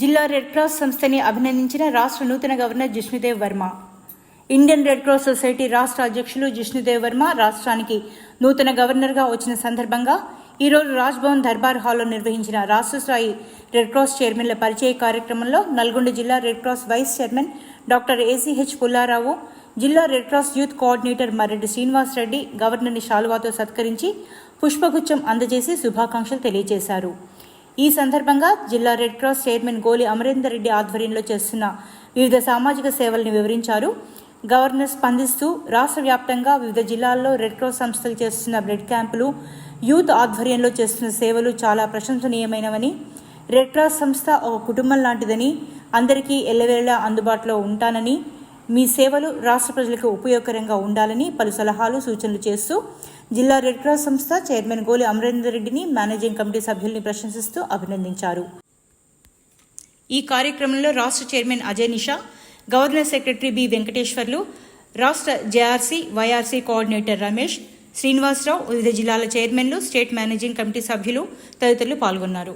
జిల్లా red cross సంస్థని అభినందించిన రాష్ట్ర నూతన governor Jishnudev Varma. Indian red cross society రాష్ట్ర అధ్యక్షులు జిష్ణుదేవ్ వర్మ రాష్ట్రానికి నూతన గవర్నర్గా వచ్చిన సందర్భంగా ఈరోజు రాజ్భవన్ దర్బార్ హాల్లో నిర్వహించిన రాష్ట్ర స్థాయి రెడ్ క్రాస్ చైర్మన్ల పరిచయ కార్యక్రమంలో నల్గొండ జిల్లా red cross vice chairman doctor ACH Pullarao జిల్లా red cross youth coordinator Marreddy Srinivas Reddy గవర్నర్ని శాలువాతో సత్కరించి పుష్పగుచ్చం అందజేసి శుభాకాంక్షలు తెలియజేశారు. ఈ సందర్భంగా జిల్లా రెడ్ క్రాస్ చైర్మన్ గోలి అమరేందర్ రెడ్డి ఆధ్వర్యంలో చేస్తున్న వివిధ సామాజిక సేవలను వివరించారు. గవర్నర్ స్పందిస్తూ రాష్ట్ర వ్యాప్తంగా వివిధ జిల్లాల్లో రెడ్ క్రాస్ సంస్థలు చేస్తున్న బ్లడ్ క్యాంపులు యూత్ ఆధ్వర్యంలో చేస్తున్న సేవలు చాలా ప్రశంసనీయమైనవని రెడ్ క్రాస్ సంస్థ ఒక కుటుంబం లాంటిదని అందరికీ ఎల్లవేళలా అందుబాటులో ఉంటానని మీ సేవలు రాష్ట్ర ప్రజలకు ఉపయోగకరంగా ఉండాలని పలు సలహాలు సూచనలు చేస్తూ జిల్లా రెడ్ క్రాస్ సంస్థ చైర్మన్ గోలి అమరేందర్ రెడ్డిని మేనేజింగ్ కమిటీ సభ్యుల్ని ప్రశంసిస్తూ అభినందించారు. ఈ కార్యక్రమంలో రాష్ట్ర chairman Ajay Nisha governor secretary B Venkateswarlu రాష్ట్ర JRC YRC coordinator Ramesh Srinivasarao వివిధ జిల్లాల చైర్మన్లు స్టేట్ మేనేజింగ్ కమిటీ సభ్యులు తదితరులు పాల్గొన్నారు.